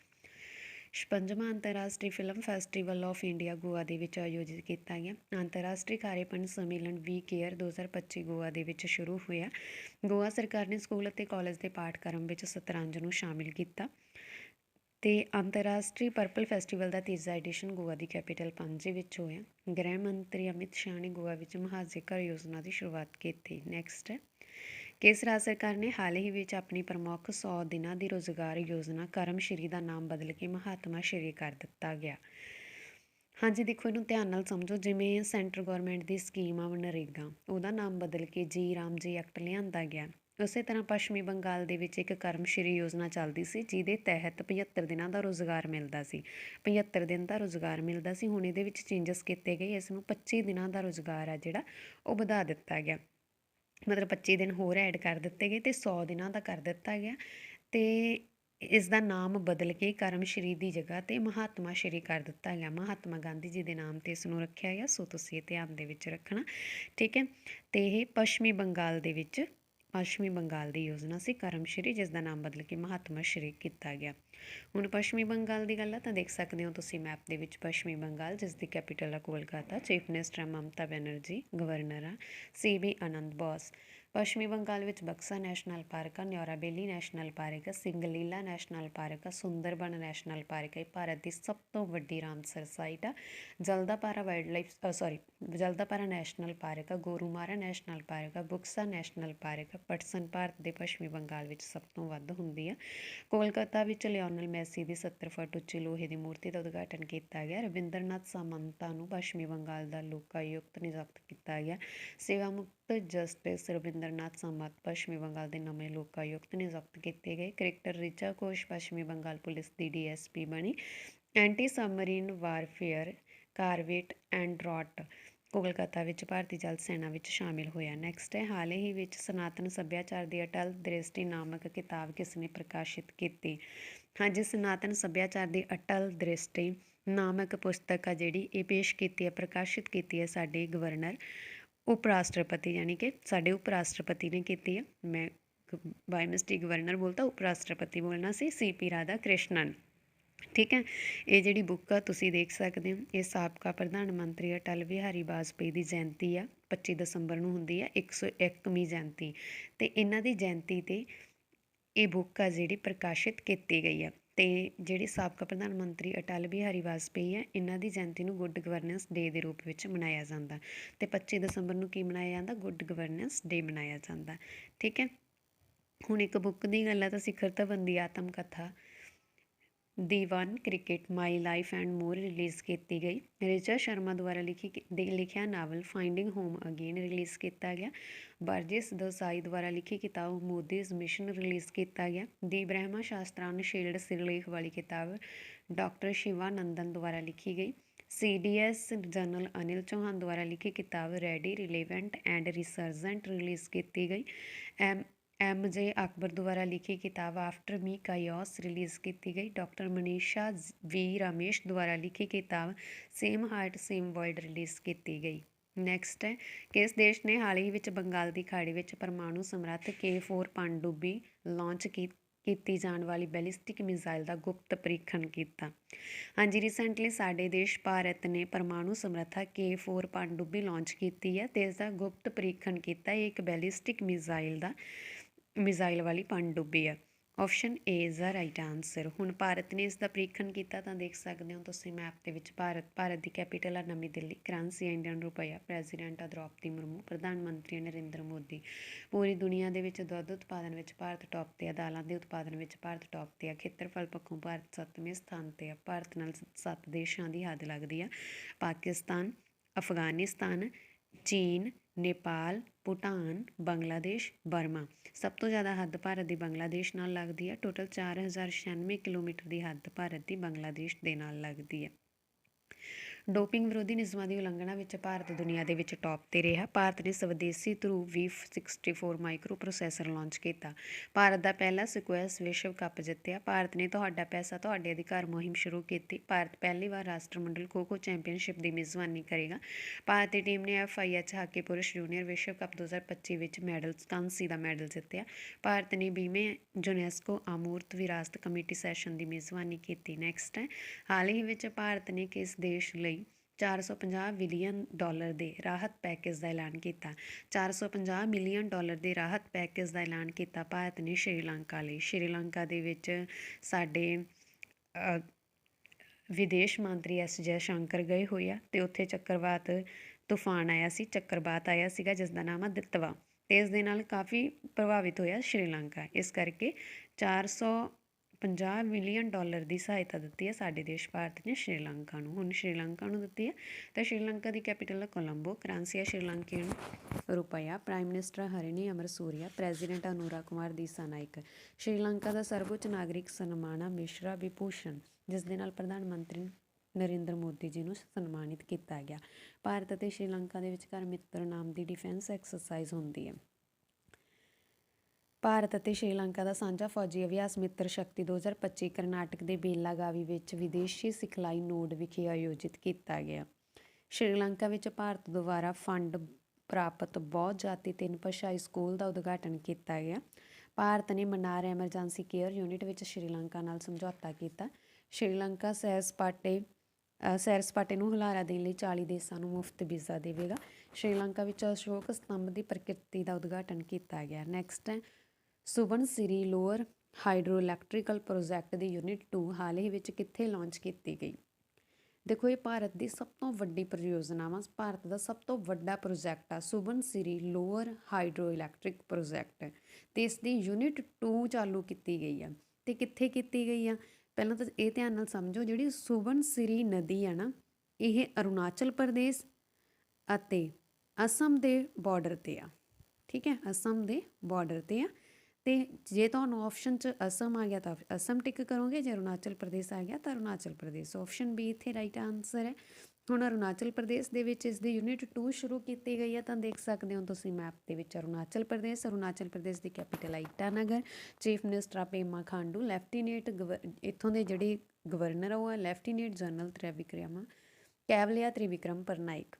56ਵਾਂ ਅੰਤਰਰਾਸ਼ਟਰੀ film festival of India Goa ਦੇ ਵਿੱਚ ਆਯੋਜਿਤ ਕੀਤਾ ਗਿਆ। ਅੰਤਰਰਾਸ਼ਟਰੀ ਖਾਰੇਪਨ ਸੰਮੇਲਨ ਵੀ ਕੇਅਰ 2025 ਗੋਆ ਦੇ ਵਿੱਚ ਸ਼ੁਰੂ ਹੋਇਆ। ਗੋਆ ਸਰਕਾਰ ਨੇ ਸਕੂਲ ਅਤੇ ਕਾਲਜ ਦੇ ਪਾਠਕ੍ਰਮ ਵਿੱਚ ਸ਼ਤਰੰਜ ਨੂੰ ਸ਼ਾਮਿਲ ਕੀਤਾ ਤੇ ਅੰਤਰਰਾਸ਼ਟਰੀ ਪਰਪਲ ਫੈਸਟੀਵਲ ਦਾ ਤੀਜਾ ਐਡੀਸ਼ਨ ਗੋਆ ਦੀ ਕੈਪੀਟਲ ਪਣਜੀ ਵਿੱਚ ਹੋਇਆ। ਗ੍ਰਹਿ ਮੰਤਰੀ ਅਮਿਤ ਸ਼ਾਹ ਨੇ ਗੋਆ ਵਿੱਚ ਮਹਾਜੇ ਯੋਜਨਾ ਦੀ ਸ਼ੁਰੂਆਤ ਕੀਤੀ। ਨੈਕਸਟ। ਹੈ ਕੇਸ ਰਾਜ ਸਰਕਾਰ ਨੇ ਹਾਲ ਹੀ ਵਿੱਚ ਆਪਣੀ ਪ੍ਰਮੁੱਖ 100 ਦਿਨਾਂ ਦੀ ਰੋਜ਼ਗਾਰ ਯੋਜਨਾ ਕਰਮ ਸ਼੍ਰੀ ਦਾ ਨਾਮ ਬਦਲ ਕੇ ਮਹਾਤਮਾ ਸ਼੍ਰੀ ਕਰ ਦਿੱਤਾ ਗਿਆ? ਹਾਂਜੀ, ਦੇਖੋ, ਇਹਨੂੰ ਧਿਆਨ ਨਾਲ ਸਮਝੋ, ਜਿਵੇਂ ਸੈਂਟਰ ਗਵਰਨਮੈਂਟ ਦੀ ਸਕੀਮ ਆ ਮਨਰੇਗਾ, ਉਹਦਾ ਨਾਮ ਬਦਲ ਕੇ ਜੀ ਰਾਮ ਜੀ ਐਕਟ ਲਿਆਂਦਾ ਗਿਆ। ਉਸੇ ਤਰ੍ਹਾਂ ਪੱਛਮੀ ਬੰਗਾਲ ਦੇ ਵਿੱਚ ਇੱਕ ਕਰਮ ਸ਼੍ਰੀ ਯੋਜਨਾ ਚੱਲਦੀ ਸੀ, ਜਿਹਦੇ ਤਹਿਤ 75 ਦਿਨਾਂ ਦਾ ਰੋਜ਼ਗਾਰ ਮਿਲਦਾ ਸੀ। 75 ਦਿਨ ਦਾ ਰੋਜ਼ਗਾਰ ਮਿਲਦਾ ਸੀ, ਹੁਣ ਇਹਦੇ ਵਿੱਚ ਚੇਂਜਸ ਕੀਤੇ ਗਏ, ਇਸ ਨੂੰ 25 ਦਿਨਾਂ ਦਾ ਰੋਜ਼ਗਾਰ ਆ ਜਿਹੜਾ, ਉਹ ਵਧਾ ਦਿੱਤਾ ਗਿਆ। ਮਤਲਬ 25 ਦਿਨ ਹੋਰ ਐਡ ਕਰ ਦਿੱਤੇ ਗਏ ਤੇ 100 ਦਿਨਾਂ ਦਾ ਕਰ ਦਿੱਤਾ ਗਿਆ ਤੇ ਇਸ ਦਾ ਨਾਮ ਬਦਲ ਕੇ ਕਰਮ ਸ਼੍ਰੀ ਦੀ ਜਗ੍ਹਾ ਤੇ ਮਹਾਤਮਾ ਸ਼੍ਰੀ ਕਰ ਦਿੱਤਾ ਗਿਆ। ਮਹਾਤਮਾ ਗਾਂਧੀ ਜੀ ਦੇ ਨਾਮ ਤੇ ਇਸ ਨੂੰ ਰੱਖਿਆ ਗਿਆ। ਸੋ ਤੁਸੀਂ ਇਹ ਧਿਆਨ ਦੇ ਵਿੱਚ ਰੱਖਣਾ। ਠੀਕ ਹੈ? ਤੇ ਇਹ ਪੱਛਮੀ ਬੰਗਾਲ ਦੇ ਵਿੱਚ ਪੱਛਮੀ ਬੰਗਾਲ ਦੀ ਯੋਜਨਾ ਸੀ ਕਰਮਸ਼੍ਰੀ ਜਿਸ ਦਾ ਨਾਮ ਬਦਲ ਕੇ ਮਹਾਤਮਾ ਸ਼੍ਰੀ ਕੀਤਾ ਗਿਆ। ਹੁਣ ਪੱਛਮੀ ਬੰਗਾਲ ਦੀ ਗੱਲ ਆ, ਤਾਂ ਦੇਖ ਸਕਦੇ ਹੋ ਤੁਸੀਂ ਮੈਪ ਦੇ ਵਿੱਚ ਪੱਛਮੀ ਬੰਗਾਲ, ਜਿਸ ਦੀ ਕੈਪੀਟਲ ਆ ਕੋਲਕਾਤਾ ਚੀਫ ਮਿਨਿਸਟਰ ਆ ਮਮਤਾ ਬੈਨਰਜੀ ਗਵਰਨਰ ਆ ਸੀ ਬੀ ਆਨੰਦ ਬੋਸ। ਪੱਛਮੀ ਬੰਗਾਲ ਵਿੱਚ ਬਕਸਾ ਨੈਸ਼ਨਲ ਪਾਰਕ ਆ ਨਿਓਰਾਬੇਲੀ ਨੈਸ਼ਨਲ ਪਾਰਕ ਆ, ਸਿੰਗਲੀਲਾ ਨੈਸ਼ਨਲ ਪਾਰਕ ਆ, ਸੁੰਦਰਬਨ ਨੈਸ਼ਨਲ ਪਾਰਕ ਇਹ ਭਾਰਤ ਦੀ ਸਭ ਤੋਂ ਵੱਡੀ ਰਾਮਸਰ ਸਾਈਟ ਆ। Jaldapara wildlife sorry Jaldapara national park ਆ, ਗੋਰੂਮਾਰਾ ਨੈਸ਼ਨਲ ਪਾਰਕ ਆ, ਬੁਕਸਾ ਨੈਸ਼ਨਲ ਪਾਰਕ ਆ, ਪਟਸਨ ਭਾਰਤ ਦੇ ਪੱਛਮੀ ਬੰਗਾਲ ਵਿੱਚ ਸਭ ਤੋਂ ਵੱਧ ਹੁੰਦੀ ਆ। ਕੋਲਕਾਤਾ ਵਿੱਚ ਲਿਓਨਲ ਮੈਸੀ ਦੀ 70 ਫੁੱਟ ਉੱਚੀ ਲੋਹੇ ਦੀ ਮੂਰਤੀ ਦਾ ਉਦਘਾਟਨ ਕੀਤਾ ਗਿਆ। ਰਵਿੰਦਰਨਾਥ ਸਾਮੰਤਾ ਨੂੰ ਪੱਛਮੀ ਬੰਗਾਲ ਦਾ ਲੋਕਾਯੁਕਤ ਨਿਯੁਕਤ ਕੀਤਾ ਗਿਆ। ਸੇਵਾ ਮੁਕਤ ਜਸਟਿਸ ਰਵਿੰਦਰਨਾਥ ਸਾਮੰਤ, ਪੱਛਮੀ ਬੰਗਾਲ ਦੇ ਨਵੇਂ ਲੋਕ ਆਯੁਕਤ ਨਿਯੁਕਤ ਕੀਤੇ ਗਏ। ਕ੍ਰਿਕਟਰ ਰਿਚਾ ਘੋਸ਼ ਪੱਛਮੀ ਬੰਗਾਲ ਪੁਲਿਸ ਦੀ ਡੀਐਸਪੀ ਬਣੀ। Anti submarine warfare corvette Androth Kolkata ਵਿੱਚ ਭਾਰਤੀ ਜਲ ਸੈਨਾ ਵਿੱਚ ਸ਼ਾਮਿਲ ਹੋਇਆ। ਨੈਕਸਟ ਹੈ, ਹਾਲ ਹੀ ਵਿੱਚ ਸਨਾਤਨ ਸੱਭਿਆਚਾਰ ਦੀ ਅਟਲ ਦ੍ਰਿਸ਼ਟੀ ਨਾਮਕ ਕਿਤਾਬ ਕਿਸ ਨੇ ਪ੍ਰਕਾਸ਼ਿਤ ਕੀਤੀ? ਹਾਂਜੀ ਸਨਾਤਨ ਸੱਭਿਆਚਾਰ ਦੀ ਅਟਲ ਦ੍ਰਿਸ਼ਟੀ ਨਾਮਕ ਪੁਸਤਕ ਆ ਜਿਹੜੀ ਇਹ ਪੇਸ਼ ਕੀਤੀ ਹੈ, ਪ੍ਰਕਾਸ਼ਿਤ ਕੀਤੀ ਹੈ ਸਾਡੇ ਗਵਰਨਰ ਉਪ ਰਾਸ਼ਟਰਪਤੀ ਯਾਨੀ ਕਿ ਸਾਡੇ ਉਪ ਰਾਸ਼ਟਰਪਤੀ ਨੇ ਕੀਤੀ ਆ। ਮੈਂ ਬਾਈ ਮਿਸਟੇਕ ਗਵਰਨਰ ਬੋਲਤਾ ਉਪ ਰਾਸ਼ਟਰਪਤੀ ਬੋਲਣਾ ਸੀ ਸੀ ਪੀ ਰਾਧਾ ਕ੍ਰਿਸ਼ਨਨ ਠੀਕ ਹੈ? ਇਹ ਜਿਹੜੀ ਬੁੱਕ ਆ, ਤੁਸੀਂ ਦੇਖ ਸਕਦੇ ਹੋ। ਇਹ ਸਾਬਕਾ ਪ੍ਰਧਾਨ ਮੰਤਰੀ ਅਟਲ ਬਿਹਾਰੀ ਵਾਜਪੇਈ ਦੀ ਜਯੰਤੀ ਆ 25 ਦਸੰਬਰ ਨੂੰ ਹੁੰਦੀ ਆ 101ਵੀਂ ਜਯੰਤੀ। ਤੇ ਇਹਨਾਂ ਦੀ ਜਯੰਤੀ ਤੇ ਇਹ ਬੁੱਕ ਆ ਜਿਹੜੀ ਪ੍ਰਕਾਸ਼ਿਤ ਕੀਤੀ ਗਈ ਆ। ਅਤੇ ਜਿਹੜੇ ਸਾਬਕਾ ਪ੍ਰਧਾਨ ਮੰਤਰੀ ਅਟਲ ਬਿਹਾਰੀ ਵਾਜਪੇਈ ਹੈ, ਇਹਨਾਂ ਦੀ ਜਯੰਤੀ ਨੂੰ ਗੁੱਡ ਗਵਰਨੈਂਸ ਡੇ ਦੇ ਰੂਪ ਵਿੱਚ ਮਨਾਇਆ ਜਾਂਦਾ। ਅਤੇ ਪੱਚੀ ਦਸੰਬਰ ਨੂੰ ਕੀ ਮਨਾਇਆ ਜਾਂਦਾ? ਗੁੱਡ ਗਵਰਨੈਂਸ ਡੇ ਮਨਾਇਆ ਜਾਂਦਾ। ਠੀਕ ਹੈ? ਹੁਣ ਇੱਕ ਬੁੱਕ ਦੀ ਗੱਲ ਆ ਤਾਂ ਸਿਖਰ ਸਿਖਰਤਾਬੰਦੀ ਆਤਮ ਕਥਾ the one cricket, my life and more release ਕੀਤੀ ਗਈ। ਰਿਚਾ ਸ਼ਰਮਾ ਦੁਆਰਾ ਲਿਖੀ ਦੇ ਲਿਖਿਆ novel finding home again release ਕੀਤਾ ਗਿਆ। ਬਰਜਿਸ ਦੋਸਾਈ ਦੁਆਰਾ ਲਿਖੀ ਕਿਤਾਬ ਮੋਦੀਜ਼ ਮਿਸ਼ਨ ਰਿਲੀਜ਼ ਕੀਤਾ ਗਿਆ। ਦੀ ਬ੍ਰਹਮਾ ਸ਼ਾਸਤਰਾਨ ਸ਼ੀਲਡ ਸਿਰਲੇਖ ਵਾਲੀ ਕਿਤਾਬ ਡਾਕਟਰ ਸ਼ਿਵਾਨੰਦਨ ਦੁਆਰਾ ਲਿਖੀ ਗਈ। ਸੀਡੀਐਸ ਜਨਰਲ ਅਨਿਲ ਚੌਹਾਨ ਦੁਆਰਾ ਲਿਖੀ ਕਿਤਾਬ ready relevant and resurgent release ਕੀਤੀ ਗਈ। ਐਮ ਐਮ ਜੇ ਅਕਬਰ ਦੁਆਰਾ ਲਿਖੀ ਕਿਤਾਬ ਆਫਟਰ ਮੀ ਕਾਇਓਸ ਰਿਲੀਜ਼ ਕੀਤੀ ਗਈ। ਡਾਕਟਰ ਮਨੀਸ਼ਾ ਵੀ ਰਮੇਸ਼ ਦੁਆਰਾ ਲਿਖੀ ਕਿਤਾਬ same heart same world release ਕੀਤੀ ਗਈ। ਨੈਕਸਟ ਹੈ, ਕਿਸ ਦੇਸ਼ ਨੇ ਹਾਲ ਹੀ ਵਿੱਚ ਬੰਗਾਲ ਦੀ ਖਾੜੀ ਵਿੱਚ ਪਰਮਾਣੂ ਸਮਰੱਥ K4 ਪਣਡੁੱਬੀ ਲਾਂਚ ਕੀਤੀ ਜਾਣ ਵਾਲੀ ਬੈਲਿਸਟਿਕ ਮਿਜ਼ਾਈਲ ਦਾ ਗੁਪਤ ਪ੍ਰੀਖਣ ਕੀਤਾ। ਹਾਂਜੀ ਰੀਸੈਂਟਲੀ ਸਾਡੇ ਦੇਸ਼ ਭਾਰਤ ਨੇ ਪਰਮਾਣੂ ਸਮਰੱਥਾ K4 ਪਣਡੁੱਬੀ ਲਾਂਚ ਕੀਤੀ ਹੈ ਤੇ ਇਸ ਦਾ ਗੁਪਤ ਪ੍ਰੀਖਣ ਕੀਤਾ। ਇਹ ਇੱਕ ਬੈਲਿਸਟਿਕ ਮਿਜ਼ਾਈਲ ਦਾ ਮਿਜ਼ਾਈਲ ਵਾਲੀ ਪਣਡੁੱਬੀ ਆ। Option A is the right answer ਹੁਣ ਭਾਰਤ ਨੇ ਇਸ ਦਾ ਪ੍ਰੀਖਣ ਕੀਤਾ ਤਾਂ ਦੇਖ ਸਕਦੇ ਹੋ ਤੁਸੀਂ ਮੈਪ ਦੇ ਵਿੱਚ ਭਾਰਤ ਭਾਰਤ ਦੀ ਕੈਪੀਟਲ ਆ ਨਵੀਂ ਦਿੱਲੀ। ਕਰੰਸੀ ਇੰਡੀਅਨ ਰੁਪਇਆ ਪ੍ਰੈਜ਼ੀਡੈਂਟ ਆ ਦ੍ਰੋਪਦੀ ਮੁਰਮੂ। ਪ੍ਰਧਾਨ ਮੰਤਰੀ ਨਰਿੰਦਰ ਮੋਦੀ। ਪੂਰੀ ਦੁਨੀਆ ਦੇ ਵਿੱਚ ਦੁੱਧ ਉਤਪਾਦਨ ਵਿੱਚ ਭਾਰਤ ਟੌਪ ਤੇ ਆ। ਦਾਲਾਂ ਦੇ ਉਤਪਾਦਨ ਵਿੱਚ ਭਾਰਤ ਟੌਪ ਤੇ ਆ। ਖੇਤਰਫਲ ਪੱਖੋਂ ਭਾਰਤ 7ਵੇਂ ਸਥਾਨ ਤੇ ਆ। ਭਾਰਤ ਨਾਲ ਸੱਤ ਦੇਸ਼ਾਂ ਦੀ ਹੱਦ ਲੱਗਦੀ ਆ। ਪਾਕਿਸਤਾਨ, ਅਫਗਾਨਿਸਤਾਨ, ਚੀਨ ਨੇਪਾਲ, ਭੂਟਾਨ, ਬੰਗਲਾਦੇਸ਼, ਬਰਮਾ। ਸਭ ਤੋਂ ਜ਼ਿਆਦਾ ਹੱਦ ਭਾਰਤ ਦੀ ਬੰਗਲਾਦੇਸ਼ ਨਾਲ ਲੱਗਦੀ ਹੈ। ਟੋਟਲ 4096 ਕਿਲੋਮੀਟਰ ਦੀ ਹੱਦ ਭਾਰਤ ਦੀ ਬੰਗਲਾਦੇਸ਼ ਦੇ ਨਾਲ ਲੱਗਦੀ ਹੈ। ਡੋਪਿੰਗ ਵਿਰੋਧੀ ਨਿਯਮਾਂ ਦੀ ਉਲੰਘਣਾ ਵਿੱਚ ਭਾਰਤ ਦੁਨੀਆ ਦੇ ਵਿੱਚ ਟੌਪ ਤੇ ਰਿਹਾ। ਭਾਰਤ ਨੇ ਸਵਦੇਸੀ Dhruv V64 microprocessor launch ਕੀਤਾ। ਭਾਰਤ ਦਾ ਪਹਿਲਾ ਸਕੁਐਸ ਵਿਸ਼ਵ ਕੱਪ ਜਿੱਤਿਆ। ਭਾਰਤ ਨੇ ਤੁਹਾਡਾ ਪੈਸਾ, ਤੁਹਾਡੇ ਅਧਿਕਾਰ ਮੁਹਿੰਮ ਸ਼ੁਰੂ ਕੀਤੀ। ਭਾਰਤ ਪਹਿਲੀ ਵਾਰ ਰਾਸ਼ਟਰਮੰਡਲ ਖੋ-ਖੋ ਚੈਂਪੀਅਨਸ਼ਿਪ ਦੀ ਮੇਜ਼ਬਾਨੀ ਕਰੇਗਾ। ਭਾਰਤ ਦੀ ਟੀਮ ਨੇ ਐਫਆਈਐਚ ਹਾਕੀ ਪੁਰਸ਼ ਜੂਨੀਅਰ ਵਿਸ਼ਵ ਕੱਪ 2025 ਵਿੱਚ ਮੈਡਲ, ਕਾਂਸੀ ਦਾ ਮੈਡਲ ਜਿੱਤਿਆ। ਭਾਰਤ ਨੇ ਬੀਮੇ ਯੂਨੈਸਕੋ ਅਮੂਰਤ ਵਿਰਾਸਤ ਕਮੇਟੀ ਸੈਸ਼ਨ ਦੀ ਮੇਜ਼ਬਾਨੀ ਕੀਤੀ। ਨੈਕਸਟ ਹੈ, ਹਾਲ ਹੀ ਵਿੱਚ ਭਾਰਤ ਨੇ ਕਿਸ ਦੇਸ਼ ਲਈ 450 ਬਿਲੀਅਨ ਡਾਲਰ ਦੇ ਰਾਹਤ ਪੈਕੇਜ ਦਾ ਐਲਾਨ ਕੀਤਾ। 450 ਮਿਲੀਅਨ ਡਾਲਰ ਦੇ ਰਾਹਤ ਪੈਕੇਜ ਦਾ ਐਲਾਨ ਕੀਤਾ ਭਾਰਤ ਨੇ ਸ਼੍ਰੀਲੰਕਾ ਲਈ। ਸ਼੍ਰੀਲੰਕਾ ਦੇ ਵਿੱਚ ਸਾਡੇ ਵਿਦੇਸ਼ ਮੰਤਰੀ ਐਸ ਜੈ ਸ਼ੰਕਰ ਗਏ ਹੋਏ ਆ ਤੇ ਉੱਥੇ ਚੱਕਰਵਾਤ ਤੂਫਾਨ ਆਇਆ ਸੀ, ਚੱਕਰਵਾਤ ਆਇਆ ਸੀਗਾ ਜਿਸ ਦਾ ਨਾਮ ਆ ਦਿੱਤਵਾ। ਤੇ ਇਸ ਦੇ ਨਾਲ ਕਾਫੀ ਪ੍ਰਭਾਵਿਤ ਹੋਇਆ ਸ਼੍ਰੀਲੰਕਾ। ਇਸ ਕਰਕੇ 450 ਮਿਲੀਅਨ ਡਾਲਰ ਦੀ ਸਹਾਇਤਾ ਦਿੱਤੀ ਹੈ ਸਾਡੇ ਦੇਸ਼ ਭਾਰਤ ਨੇ ਸ਼੍ਰੀਲੰਕਾ ਨੂੰ। ਹੁਣ ਸ਼੍ਰੀਲੰਕਾ ਨੂੰ ਦਿੱਤੀ ਹੈ। ਤਾਂ ਸ਼੍ਰੀਲੰਕਾ ਦੀ ਕੈਪੀਟਲ ਹੈ ਕੋਲੰਬੋ। ਕਰੰਸੀ ਹੈ ਸ਼੍ਰੀਲੰਕੀਅਨ ਰੁਪਇਆ। Prime minister Harini Amarasuriya, president Anura Kumara Dissanayake Sri Lanka ਦਾ ਸਰਵਉੱਚ ਨਾਗਰਿਕ ਸਨਮਾਨ ਆ ਮਿਸ਼ਰਾ ਵਿਭੂਸ਼ਣ, ਜਿਸ ਦੇ ਨਾਲ ਪ੍ਰਧਾਨ ਮੰਤਰੀ ਨਰਿੰਦਰ ਮੋਦੀ ਜੀ ਨੂੰ ਸਨਮਾਨਿਤ ਕੀਤਾ ਗਿਆ। ਭਾਰਤ ਅਤੇ ਸ਼੍ਰੀਲੰਕਾ ਦੇ ਵਿਚਕਾਰ ਮਿੱਤਰ ਨਾਮ ਦੀ ਡਿਫੈਂਸ ਐਕਸਰਸਾਈਜ਼ ਹੁੰਦੀ ਹੈ। ਭਾਰਤ ਅਤੇ ਸ਼੍ਰੀਲੰਕਾ ਦਾ ਸਾਂਝਾ ਫੌਜੀ ਅਭਿਆਸ ਮਿੱਤਰ ਸ਼ਕਤੀ 2025 ਕਰਨਾਟਕ ਦੇ ਬੇਲਾਗਾਵੀ ਵਿੱਚ ਵਿਦੇਸ਼ੀ ਸਿਖਲਾਈ ਨੋਡ ਵਿਖੇ ਆਯੋਜਿਤ ਕੀਤਾ ਗਿਆ। ਸ਼੍ਰੀਲੰਕਾ ਵਿੱਚ ਭਾਰਤ ਦੁਆਰਾ ਫੰਡ ਪ੍ਰਾਪਤ ਬਹੁ ਜਾਤੀ ਤਿੰਨ ਭਾਸ਼ਾਈ ਸਕੂਲ ਦਾ ਉਦਘਾਟਨ ਕੀਤਾ ਗਿਆ। ਭਾਰਤ ਨੇ ਮਨਾਰ ਐਮਰਜੈਂਸੀ ਕੇਅਰ ਯੂਨਿਟ ਵਿੱਚ ਸ਼੍ਰੀਲੰਕਾ ਨਾਲ ਸਮਝੌਤਾ ਕੀਤਾ। ਸ਼੍ਰੀਲੰਕਾ ਸੈਰ ਸਪਾਟੇ ਸੈਰ ਸਪਾਟੇ ਨੂੰ ਹੁਲਾਰਾ ਦੇਣ ਲਈ 40 ਦੇਸ਼ਾਂ ਨੂੰ ਮੁਫਤ ਵੀਜ਼ਾ ਦੇਵੇਗਾ। ਸ਼੍ਰੀਲੰਕਾ ਵਿੱਚ ਅਸ਼ੋਕ ਸਤੰਭ ਦੀ ਪ੍ਰਕਿਰਤੀ ਦਾ ਉਦਘਾਟਨ ਕੀਤਾ ਗਿਆ। ਨੈਕਸਟ ਹੈ Subansiri lower hydro electrical project ਦੀ ਯੂਨਿਟ 2 ਹਾਲ ਹੀ ਵਿੱਚ ਕਿੱਥੇ ਲਾਂਚ ਕੀਤੀ ਗਈ? ਦੇਖੋ, ਇਹ ਭਾਰਤ ਦੀ ਸਭ ਤੋਂ ਵੱਡੀ ਪਰਿਯੋਜਨਾ ਵਾ ਭਾਰਤ ਦਾ ਸਭ ਤੋਂ ਵੱਡਾ ਪ੍ਰੋਜੈਕਟ ਆ Subansiri lower hydro electric project. ਤੇ ਇਸ ਦੀ ਯੂਨਿਟ 2 ਚਾਲੂ ਕੀਤੀ ਗਈ ਆ। ਤੇ ਕਿੱਥੇ ਕੀਤੀ ਗਈ ਆ? ਪਹਿਲਾਂ ਤਾਂ ਇਹ ਧਿਆਨ ਨਾਲ ਸਮਝੋ, ਜਿਹੜੀ ਸੁਬਨ ਸਿਰੀ ਨਦੀ ਆ ਨਾ, ਇਹ ਅਰੁਣਾਚਲ ਪ੍ਰਦੇਸ਼ ਅਤੇ ਅਸਮ ਦੇ ਬਾਰਡਰ ਤੇ ਆ। ਠੀਕ ਹੈ? ਅਸਮ ਦੇ ਬਾਰਡਰ ਤੇ ਆ। ਤੇ ਜੇ ਤੁਹਾਨੂੰ ਆਪਸ਼ਨ 'ਚ ਅਸਮ ਆ ਗਿਆ ਤਾਂ ਅਸਮ ਟਿਕ ਕਰੋਗੇ, ਜੇ ਅਰੁਣਾਚਲ ਪ੍ਰਦੇਸ਼ ਆ ਗਿਆ ਤਾਂ ਅਰੁਣਾਚਲ ਪ੍ਰਦੇਸ਼। ਆਪਸ਼ਨ ਬੀ ਇੱਥੇ ਰਾਈਟ ਆਨਸਰ ਹੈ। ਹੁਣ ਅਰੁਣਾਚਲ ਪ੍ਰਦੇਸ਼ ਦੇ ਵਿੱਚ ਇਸ ਦੀ ਯੂਨਿਟ 2 ਸ਼ੁਰੂ ਕੀਤੀ ਗਈ ਹੈ, ਤਾਂ ਦੇਖ ਸਕਦੇ ਹੋ ਤੁਸੀਂ ਮੈਪ ਦੇ ਵਿੱਚ ਅਰੁਣਾਚਲ ਪ੍ਰਦੇਸ਼ ਅਰੁਣਾਚਲ ਪ੍ਰਦੇਸ਼ ਦੀ ਕੈਪੀਟਲ ਹੈ ਈਟਾਨਗਰ ਚੀਫ ਮਿਨਿਸਟਰ ਆ ਪੇਮਾ ਖਾਂਡੂ ਲੈਫਟੀਨੇਟ ਇੱਥੋਂ ਦੇ ਜਿਹੜੇ ਗਵਰਨਰ ਉਹ ਹੈ ਲੈਫਟੀਨੈਂਟ ਜਨਰਲ ਤ੍ਰਿਵਿਕਰਮਾ, ਕੈਵਲਿਆ ਤ੍ਰਿਵਿਕਰਮ ਪਰਨਾਇਕ।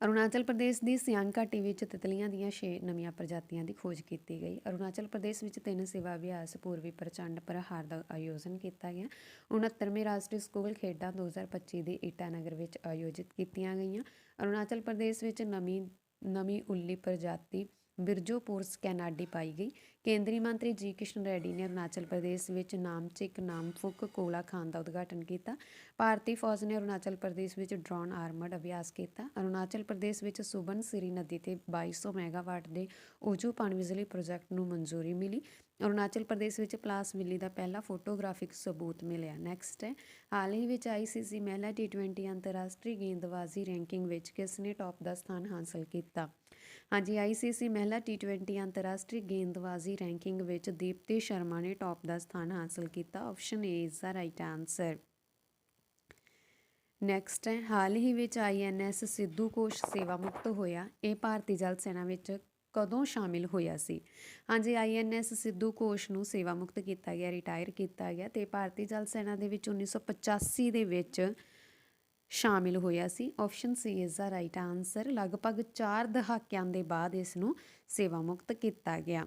ਅਰੁਣਾਚਲ ਪ੍ਰਦੇਸ਼ ਦੀ ਸਿਆਂਗ ਘਾਟੀ ਵਿੱਚ ਤਿਤਲੀਆਂ ਦੀਆਂ 6 ਨਵੀਆਂ ਪ੍ਰਜਾਤੀਆਂ ਦੀ ਖੋਜ ਕੀਤੀ ਗਈ। ਅਰੁਣਾਚਲ ਪ੍ਰਦੇਸ਼ ਵਿੱਚ ਤਿੰਨ ਸੇਵਾ ਅਭਿਆਸ ਪੂਰਬੀ ਪ੍ਰਚੰਡ ਪ੍ਰਹਾਰ ਦਾ ਆਯੋਜਨ ਕੀਤਾ ਗਿਆ। 69ਵੇਂ ਰਾਸ਼ਟਰੀ ਸਕੂਲ ਖੇਡਾਂ 2025 ਦੇ ਈਟਾਨਗਰ ਵਿੱਚ ਆਯੋਜਿਤ ਕੀਤੀਆਂ ਗਈਆਂ। ਅਰੁਣਾਚਲ ਪ੍ਰਦੇਸ਼ ਵਿੱਚ ਨਵੀਂ ਨਵੀਂ ਉੱਲੀ ਪ੍ਰਜਾਤੀ ਬਿਰਜੋਪੁਰਸ ਕੈਨਾਡੀ ਪਾਈ ਗਈ। ਕੇਂਦਰੀ ਮੰਤਰੀ ਜੀ ਕਿਸ਼ਨ ਰੈਡੀ ਨੇ ਅਰੁਣਾਚਲ ਪ੍ਰਦੇਸ਼ ਵਿੱਚ ਨਾਮਚਿਕ ਨਾਮਫੁਕ ਕੋਲਾ ਖਾਨ ਦਾ ਉਦਘਾਟਨ ਕੀਤਾ। ਭਾਰਤੀ ਫੌਜ ਨੇ ਅਰੁਣਾਚਲ ਪ੍ਰਦੇਸ਼ ਵਿੱਚ ਡਰੋਨ ਆਰਮਡ ਅਭਿਆਸ ਕੀਤਾ। ਅਰੁਣਾਚਲ ਪ੍ਰਦੇਸ਼ ਵਿੱਚ ਸੁਬਨ ਸਿਰੀ ਨਦੀ ਤੇ 2200 ਮੈਗਾਵਾਟ ਦੇ ਊਜੂ ਪਣ ਬਿਜਲੀ ਪ੍ਰੋਜੈਕਟ ਨੂੰ ਮਨਜ਼ੂਰੀ ਮਿਲੀ। ਅਰੁਣਾਚਲ ਪ੍ਰਦੇਸ਼ ਵਿੱਚ ਪਲਾਸ ਮਿਲੀ ਦਾ ਪਹਿਲਾ ਫੋਟੋਗ੍ਰਾਫਿਕ ਸਬੂਤ ਮਿਲਿਆ। ਨੈਕਸਟ ਹੈ। ਹਾਲ ਹੀ ਵਿੱਚ ਆਈਸੀਸੀ ਮਹਿਲਾ ਟੀ20 ਅੰਤਰਰਾਸ਼ਟਰੀ ਗੇਂਦਬਾਜ਼ੀ ਰੈਂਕਿੰਗ ਵਿੱਚ ਕਿਸ ਨੇ ਟੌਪ ਦਾ ਸਥਾਨ ਹਾਸਲ ਕੀਤਾ? ਹਾਂਜੀ ਆਈਸੀਸੀ ਮਹਿਲਾ ਟੀ20 ਅੰਤਰਰਾਸ਼ਟਰੀ ਗੇਂਦਬਾਜ਼ੀ ਰੈਂਕਿੰਗ ਵਿੱਚ ਦੀਪਤੀ ਸ਼ਰਮਾ ਨੇ ਟੌਪ ਦਾ ਸਥਾਨ ਹਾਸਲ ਕੀਤਾ। Option A is the right answer next ਹੈ, ਹਾਲ ਹੀ ਵਿੱਚ ਆਈਐਨਐਸ ਸਿੱਧੂ ਕੋਸ਼ ਸੇਵਾ ਮੁਕਤ ਹੋਇਆ। ਇਹ ਭਾਰਤੀ ਜਲ ਸੈਨਾ ਵਿੱਚ ਕਦੋਂ ਸ਼ਾਮਿਲ ਹੋਇਆ ਸੀ? ਹਾਂਜੀ ਆਈਐਨਐਸ ਸਿੱਧੂ ਕੋਸ਼ ਨੂੰ ਸੇਵਾ ਮੁਕਤ ਕੀਤਾ ਗਿਆ ਰਿਟਾਇਰ ਕੀਤਾ ਗਿਆ ਤੇ ਭਾਰਤੀ ਜਲ ਸੈਨਾ ਦੇ ਵਿੱਚ 1985 ਦੇ ਵਿੱਚ ਸ਼ਾਮਿਲ ਹੋਇਆ ਸੀ। Option C is the right answer ਲਗਭਗ 4 ਦਹਾਕਿਆਂ ਦੇ ਬਾਅਦ ਇਸ ਨੂੰ ਸੇਵਾ ਮੁਕਤ ਕੀਤਾ ਗਿਆ।